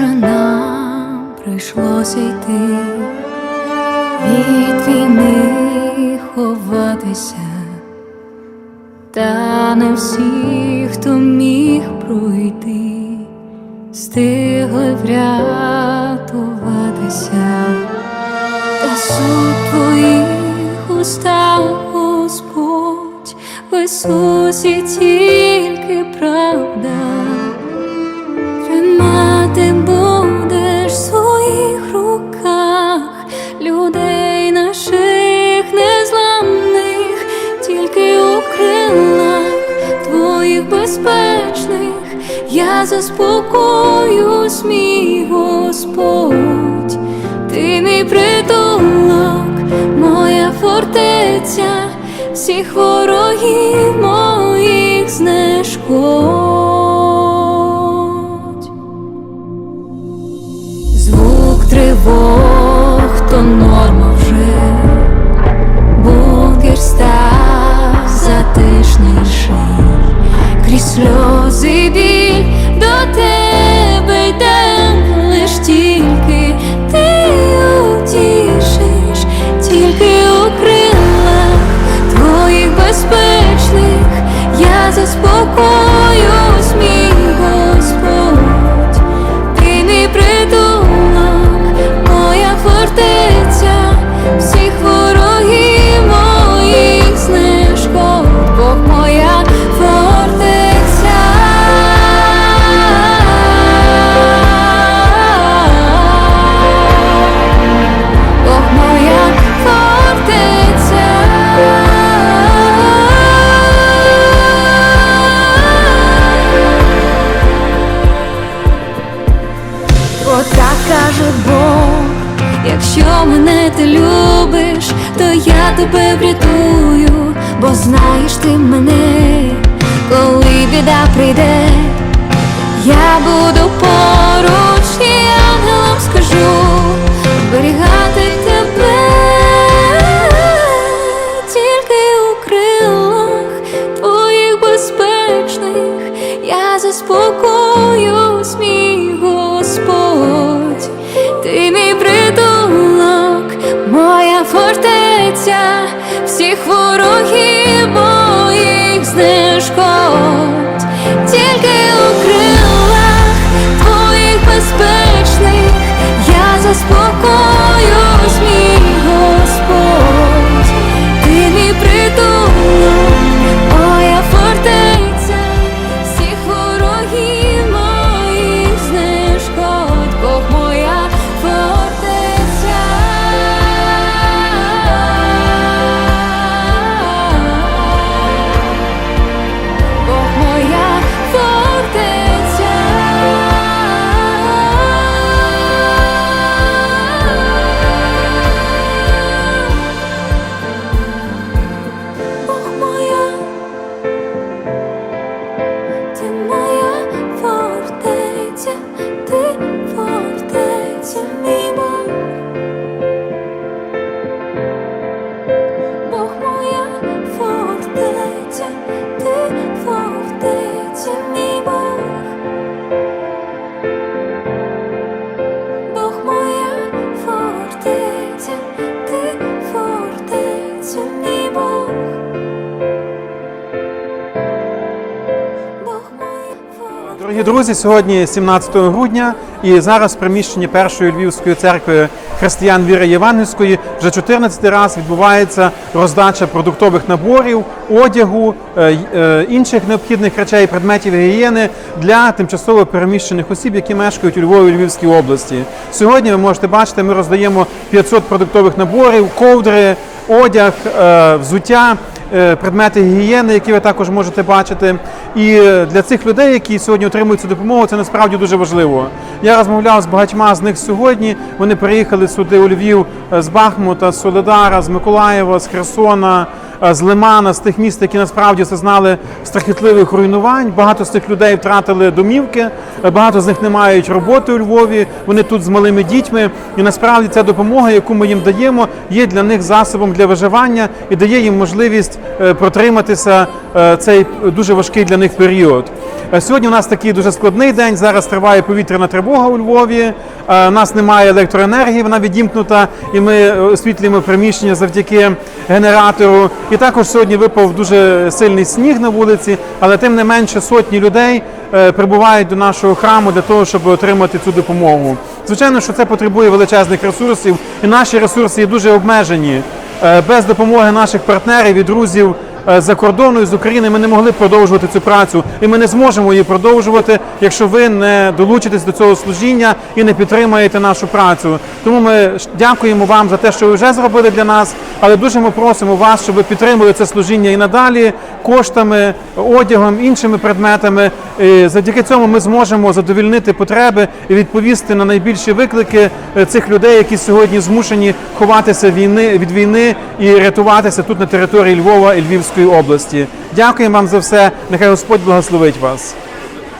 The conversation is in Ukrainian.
Може, нам прийшлося йти. Від війни ховатися, та не всі, хто міг пройти, стигли врятуватися, та суд твоїх устах, Господь, в Ісусі тільки правда. Безпечних я заспокоюсь, мій Господь, ти мій притулок, моя фортеця, всіх ворогів моїх знешкодь. Сльози біль до тебе тебе врятую, бо знаєш ти мене, коли біда прийде, я буду поруч всіх ворогів Дорогі друзі, сьогодні 17 грудня, і зараз в приміщенні першої львівської церкви християн віри Євангельської вже 14 раз відбувається роздача продуктових наборів, одягу, е, е, інших необхідних речей, предметів гігієни для тимчасово переміщених осіб, які мешкають у Львові Львівській області. Сьогодні ви можете бачити, ми роздаємо 500 продуктових наборів, ковдри, одяг, е, взуття предмети гігієни, які ви також можете бачити. І для цих людей, які сьогодні отримують цю допомогу, це насправді дуже важливо. Я розмовляв з багатьма з них сьогодні. Вони приїхали сюди у Львів е, з Бахмута, з Соледара, з Миколаєва, з Херсона. Е, з Лимана, з тих міст, які насправді зазнали страхітливих руйнувань. Багато з цих людей втратили домівки, е, багато з них не мають роботи у Львові. Вони тут з малими дітьми. І насправді ця допомога, яку ми їм даємо, є для них засобом для виживання і дає їм можливість е, протриматися цей дуже важкий для них період. Сьогодні у нас такий дуже складний день. Зараз триває повітряна тривога у Львові. Е, У нас немає електроенергії, вона відімкнута, і ми е, освітлюємо приміщення завдяки генератору. І також сьогодні випав дуже сильний сніг на вулиці, але тим не менше сотні людей е, прибувають до нашого храму для того, щоб отримати цю допомогу. Звичайно, що це потребує величезних ресурсів, і наші ресурси є дуже обмежені. Е, Без допомоги наших партнерів і друзів е, за кордону з України ми не могли продовжувати цю працю, і ми не зможемо її продовжувати, якщо ви не долучитесь до цього служіння і не підтримаєте нашу працю. Тому ми дякуємо вам за те, що ви вже зробили для нас, але дуже ми просимо вас, щоб ви підтримали це служіння і надалі коштами, одягом, іншими предметами. Завдяки цьому ми зможемо задовільнити потреби і відповісти на найбільші виклики е, цих людей, які сьогодні змушені ховатися війни від війни і рятуватися тут на території Львова і Львівської області. Дякуємо вам за все. Нехай Господь благословить вас.